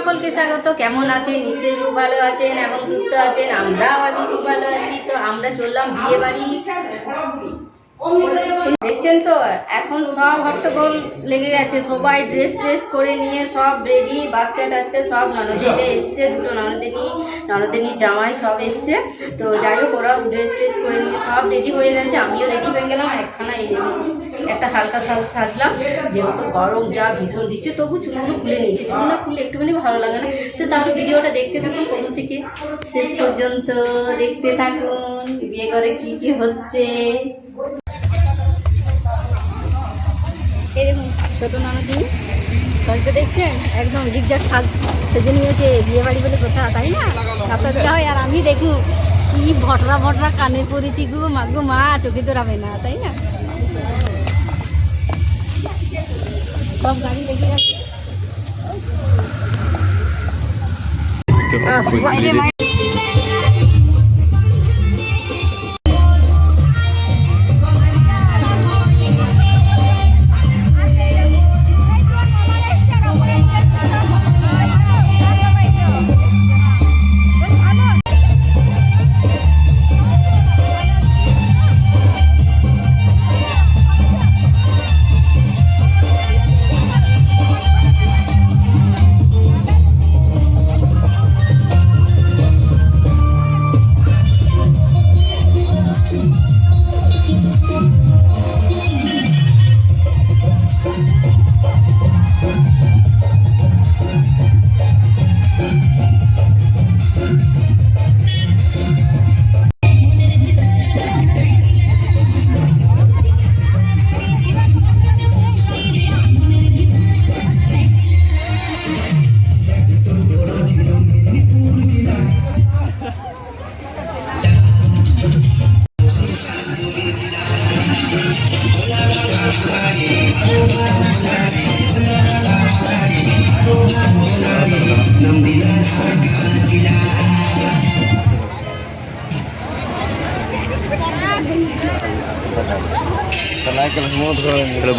সকলকে স্বাগত। কেমন আছেন? নিশ্চয়ই খুব ভালো আছেন এবং সুস্থ আছেন। আমরাও এখন খুব ভালো আছি। তো আমরা চললাম বিয়ে বাড়ি। দেখছেন তো, এখন সব হট্টগোল লেগে গেছে। সবাই ড্রেস ট্রেস করে নিয়ে সব রেডি বাচ্চা টাচ্চা সব ননদিনে এসছে, দুটো ননদিনী ননদিনী জামাই সব এসছে। তো যাই হোক, ওরাও ড্রেস ট্রেস করে নিয়ে সব রেডি হয়ে গেছে। আমিও রেডি হয়ে গেলাম, একখানা একটা হালকা সাজ সাজলাম। যেহেতু গরম, যা ভীষণ দিচ্ছে, তবু চুলগুলো খুলে নিয়েছি। চুল খুলে একটুখানি ভালো লাগে না। তো তাহলে ভিডিওটা দেখতে থাকুন, প্রথম থেকে শেষ পর্যন্ত দেখতে থাকুন। বিয়ে করে কি কি হচ্ছে? ছোট ননদিনী সজটা দেখছেন? একদম জিগজাগ সাজ সেজে নিয়েছে বিয়ে বাড়ি বলে কথা তাই না? কাসাতে হয় আর আমি দেখুন কি ভটরা ভটরা কানে পড়েছি গো মা গো মা চোখে তো রাবে না তাই না? সব গাড়ি লেগে গেছে।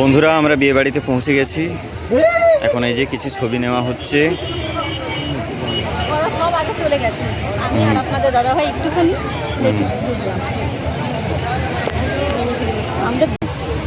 বন্ধুরা আমরা বিয়ে বাড়িতে পৌঁছে গেছি। এখন এই যে কিছু ছবি নেওয়া হচ্ছে। সব আগে চলে গেছে। আমি আর আপনাদের দাদা ভাই একটুখানি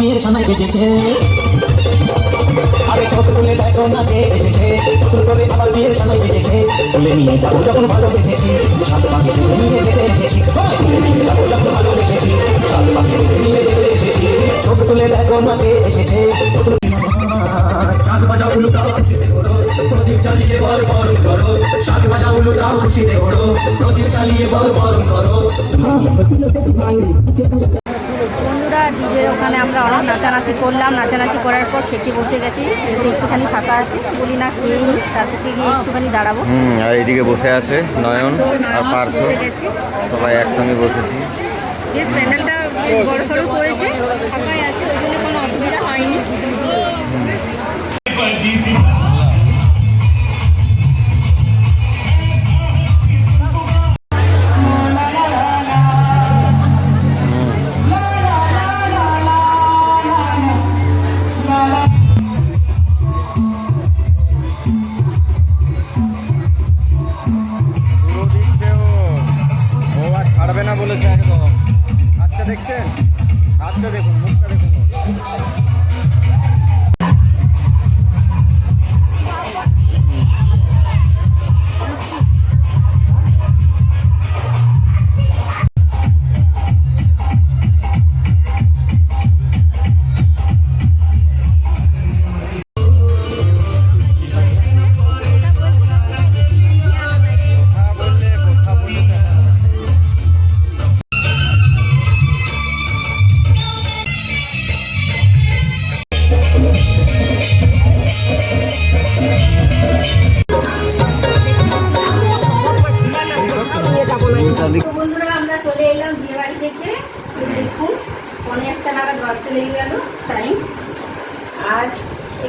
বিয়ের সানাই বেজেছে আরে চোখ তুলে দেখো না কে এসেছে। চোখ করে আমার বিয়ের সানাই বেজেছে তুলে নিয়ে যাব যখন ভালোবেসেছি সাত তুলে নিয়ে যেতে এসেছি। তুলে নিয়ে যাব যখন সাত তুলে নিয়ে যেতে এসেছি। তুলে দেখো না কে এসেছে। বাজা উলুটা খুশিতে প্রদীপ চালিয়ে বরণ করো। বাজা উলুটা খুশিতে প্রদীপ চালিয়ে বরণ করো। বন্ধুরা ডিজের ওখানে আমরা অনেক নাচানাচি করলাম। নাচানাচি করার পর খেতে বসে গেছি। একটুখানি ফাঁকা আছে। বলি না খেয়ে নিই তারপর গিয়ে একটুখানি দাঁড়াবো। আর এইদিকে বসে আছে নয়ন আর পার্থ। সবাই একসঙ্গে বসেছি। বেশ প্যান্ডেলটা বেশ বড় সড়ো করেছে। ফাঁকাই আছে ওই জন্য কোনো অসুবিধা হয়নি। দেখছেন? আচ্ছা দেখুন।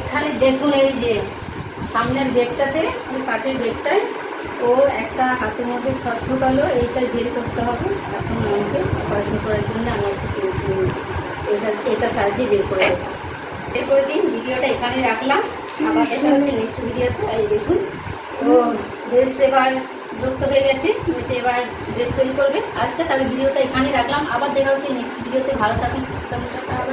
এখানে দেখুন এই যে, সামনের গেটটাতে ওই কাঠের গেটটায়, ও একটা হাতের মধ্যে ছস ঢোকালো, এইটাই বের করতে হবে। এখন আমাকে অপারেশন করার জন্য আমি একটা চলছে নিয়েছি। এটা এটা সাহায্যে বের করে দেবো। বের করে দিন ভিডিওটা এখানে রাখলাম। আবার দেখা হচ্ছে নেক্সট ভিডিওতে। এই দেখুন, তো ড্রেস এবার যুক্ত হয়ে গেছে বলছে এবার ড্রেস চেঞ্জ করবে। আচ্ছা তাহলে ভিডিওটা এখানে রাখলাম। আবার দেখা হচ্ছে নেক্সট ভিডিওতে। ভালো থাকুন, সুস্থ থাকুন।